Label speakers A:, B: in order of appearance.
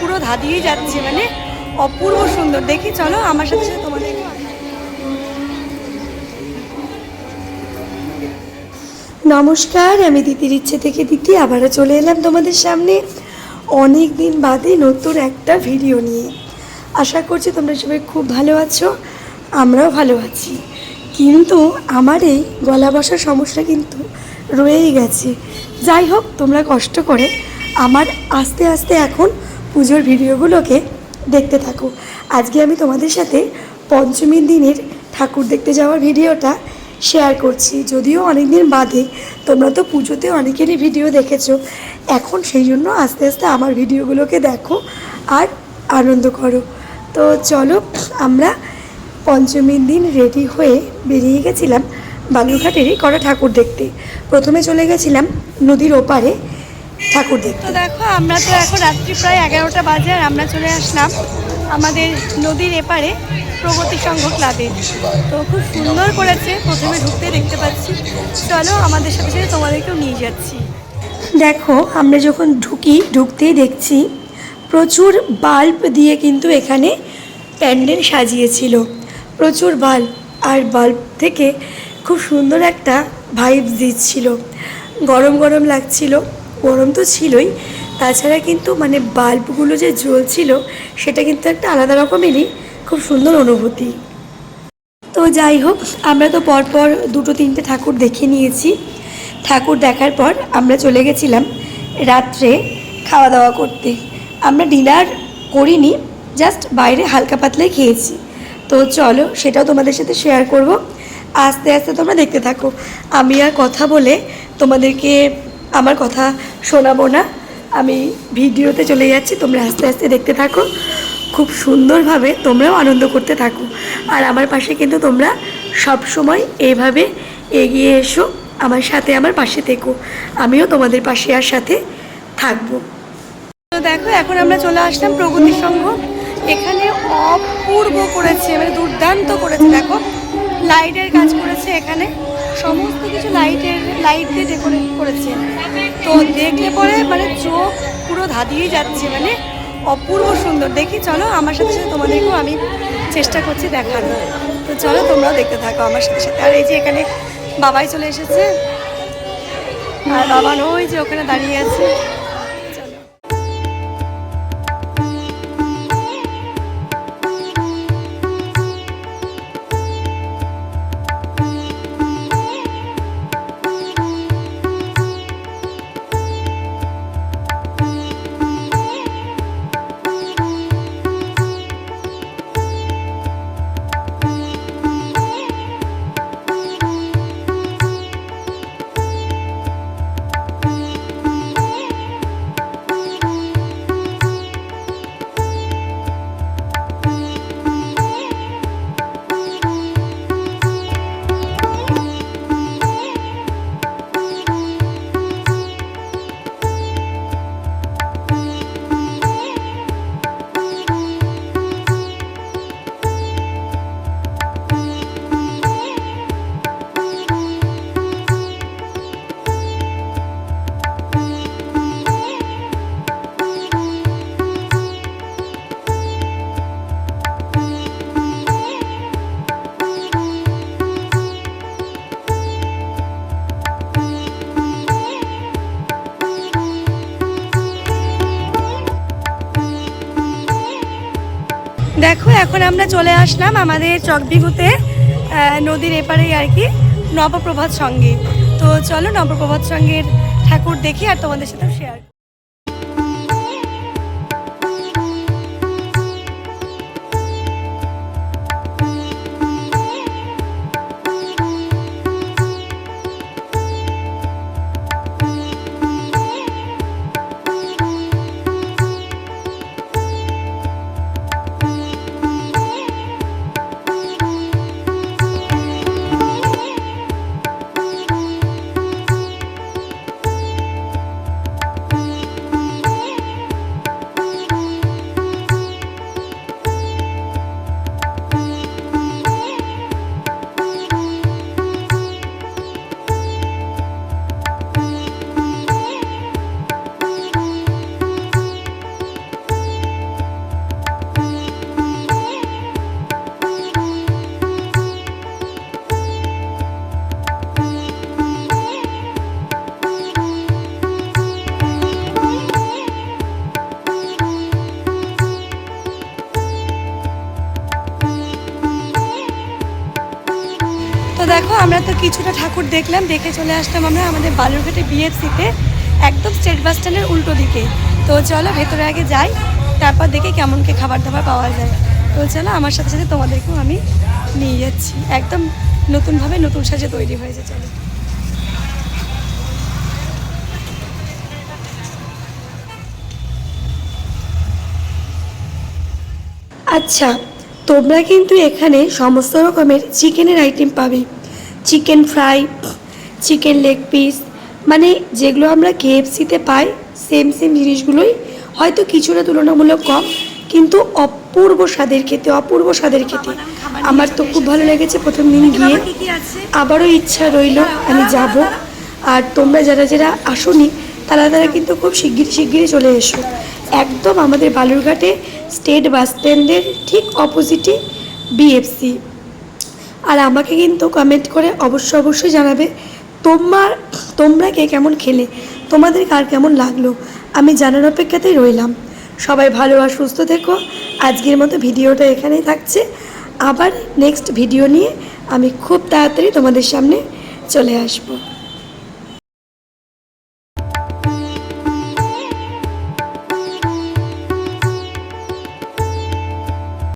A: পুরো ধাঁধিয়ে যাচ্ছে মানে অপূর্ব সুন্দর। দেখি, চলো আমার সাথে সাথে তোমাদের। নমস্কার, আমি দিদির ইচ্ছে থেকে দিদি, আবারও চলে এলাম তোমাদের সামনে অনেক দিন বাদে নতুন একটা ভিডিও নিয়ে। আশা করছি তোমরা সবাই খুব ভালো আছো, আমরাও ভালো আছি। কিন্তু আমার এই গলা বসার সমস্যা কিন্তু রয়েই গেছে। যাই হোক, তোমরা কষ্ট করে আমার আস্তে আস্তে এখন পুজোর ভিডিওগুলোকে দেখতে থাকো। আজকে আমি তোমাদের সাথে পঞ্চমীর দিনের ঠাকুর দেখতে যাওয়ার ভিডিওটা শেয়ার করছি। যদিও অনেক দিন বাদে তোমরা তো পুজোতে অনেকেরই ভিডিও দেখেছ। এখন সেই জন্য আস্তে আস্তে আমার ভিডিওগুলোকে দেখো আর আনন্দ করো। তো চলো, আমরা পঞ্চমীর দিন রেডি হয়ে বেরিয়ে গেছিলাম বালুরঘাটেরই করা ঠাকুর দেখতে। প্রথমে চলে গেছিলাম নদীর ওপারে ঠাকুর দেখতে তো দেখো আমরা তো এখন রাত্রি প্রায় এগারোটা বাজে আর আমরা চলে আসলাম আমাদের নদীর এপারে প্রগতি সংঘ ক্লাবে। তো খুব সুন্দর করেছে প্রথমে ঢুকতে দেখতে পাচ্ছি। চলো আমাদের সাথে সাথে তোমাদেরকেও নিয়ে যাচ্ছি। দেখো আমরা যখন ঢুকি ঢুকতেই দেখছি প্রচুর বাল্ব দিয়ে কিন্তু এখানে প্যান্ডেল সাজিয়েছিল। প্রচুর বাল্ব আর বাল্ব থেকে খুব সুন্দর একটা ভাইবস দিচ্ছিল। গরম গরম লাগছিল। গরম তো ছিলই, তাছাড়া কিন্তু মানে বাল্বগুলো যে জ্বলছিল, সেটা কিন্তু একটা আলাদা রকমেরই খুব সুন্দর অনুভূতি। তো যাই হোক, আমরা তো পরপর দুটো তিনটে ঠাকুর দেখে নিয়েছি। ঠাকুর দেখার পর আমরা চলে গেছিলাম রাত্রে খাওয়া দাওয়া করতে। আমরা ডিনার করিনি, জাস্ট বাইরে হালকা পাতলাই খেয়েছি। তো চলো, সেটাও তোমাদের সাথে শেয়ার করব। আস্তে আস্তে তোমরা দেখতে থাকো। আমি আর কথা বলে তোমাদেরকে আমার কথা শোনাবো না। আমি ভিডিওতে চলে যাচ্ছি, তোমরা আস্তে আস্তে দেখতে থাকো। খুব সুন্দরভাবে তোমরাও আনন্দ করতে থাকো। আর আমার পাশে কিন্তু তোমরা সব সময় এইভাবে এগিয়ে এসো, আমার সাথে আমার পাশে থেকো। আমিও তোমাদের পাশে আর সাথে থাকব। তো দেখো, এখন আমরা চলে আসলাম প্রগতি সংঘ। এখানে অপূর্ব করেছে মানে দুর্দান্ত করেছে, দেখো। লাইটের কাজ করেছে এখানে। সমস্ত কিছু লাইটের, লাইট দিয়ে ডেকোরেট করেছে। তো দেখলে পরে মানে চোখ পুরো ধাঁধিয়ে যাচ্ছে মানে অপূর্ব সুন্দর। দেখি, চলো আমার সাথে সাথে তোমাদেরকেও আমি চেষ্টা করছি দেখানো তো চলো তোমরাও দেখতে থাকো আমার সাথে সাথে। আর এই যে এখানে বাবাই চলে এসেছে। আর বাবা ওই যে ওখানে দাঁড়িয়ে আছে। দেখো, এখন আমরা চলে আসলাম আমাদের চকবিগুতে নদীর এপারে আর কি, নবপ্রভাত সঙ্গে। তো চলো নবপ্রভাত সঙ্গের ঠাকুর দেখি আর তোমাদের সাথেও শেয়ার আমরা তো কিছুটা ঠাকুর দেখলাম, দেখে চলে আসলাম আমরা আমাদের বালুরঘাটে বিএফসিতে একদম স্টেট বাস স্ট্যান্ডের উল্টো দিকে। তো চলো, ভেতরে আগে যাই, তারপর দেখে কেমন কি খাবার দাবার পাওয়া যায়। তো চলো, আমার সাথে সাথে তোমাদেরকেও আমি নিয়ে যাচ্ছি। একদম নতুনভাবে নতুন সাজে তৈরি হয়েছে, চলো। আচ্ছা তোমরা কিন্তু এখানে সমস্ত রকমের চিকেনের আইটেম পাবে। Chicken fry chicken leg piece মানে যেগুলো আমরা কেএফসিতে পাই সেম সেম জিনিসগুলোই হয়তো কিছুটা তুলনামূলক কম কিন্তু অপূর্ব স্বাদের খেতে অপূর্ব স্বাদের খেতে। আমার তো খুব ভালো লেগেছে প্রথম দিন গিয়ে। আবারও ইচ্ছা রইল আমি যাব। আর তোমরা যারা যারা আসোনি তারা তারা কিন্তু খুব শিগগির শিগগিরই চলে এসো। একদম আমাদের বালুরঘাটে স্টেট বাস স্ট্যান্ডের ঠিক অপোজিটে বিএফসি আর আমাকে কিন্তু কমেন্ট করে অবশ্যই অবশ্যই জানাবে, তোমার, তোমরা কে কেমন খেলে? তোমাদের কার কেমন লাগল? আমি জানার অপেক্ষাতেই রইলাম। সবাই ভালো আর সুস্থ থেকো। আজকের মতো ভিডিওটা এখানেই থাকছে। আবার নেক্সট ভিডিও নিয়ে আমি খুব তাড়াতাড়ি তোমাদের সামনে চলে আসব।